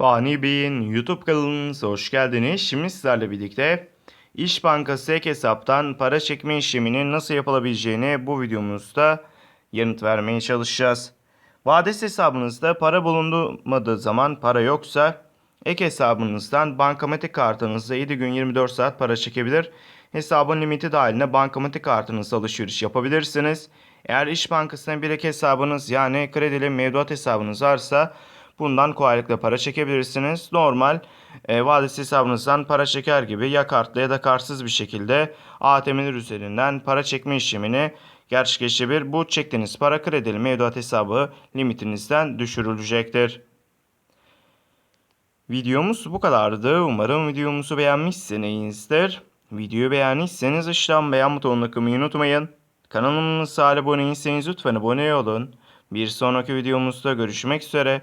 Fani Bey'in YouTube kanalınıza hoş geldiniz. Şimdi sizlerle birlikte İş Bankası ek hesaptan para çekme işleminin nasıl yapılabileceğini bu videomuzda yanıt vermeye çalışacağız. Vades hesabınızda para bulunmadığı zaman para yoksa ek hesabınızdan bankamatik kartınızda 7 gün 24 saat para çekebilir. Hesabın limiti dahiline bankamatik kartınızla alışveriş yapabilirsiniz. Eğer İş Bankası'na bir ek hesabınız yani kredili mevduat hesabınız varsa Bundan kolaylıkla para çekebilirsiniz. Normal e, vadesi hesabınızdan para çeker gibi ya kartlı ya da kartsız bir şekilde ATM'ler üzerinden para çekme işlemini gerçekleştirebilir. Bu çektiğiniz para kredili mevduat hesabı limitinizden düşürülecektir. Videomuz bu kadardı. Umarım videomuzu beğenmişsinizdir. Videoyu beğendiyseniz aşağıdan beğen butonuna kılmayı unutmayın. Kanalımıza abone değilseniz lütfen abone olun. Bir sonraki videomuzda görüşmek üzere.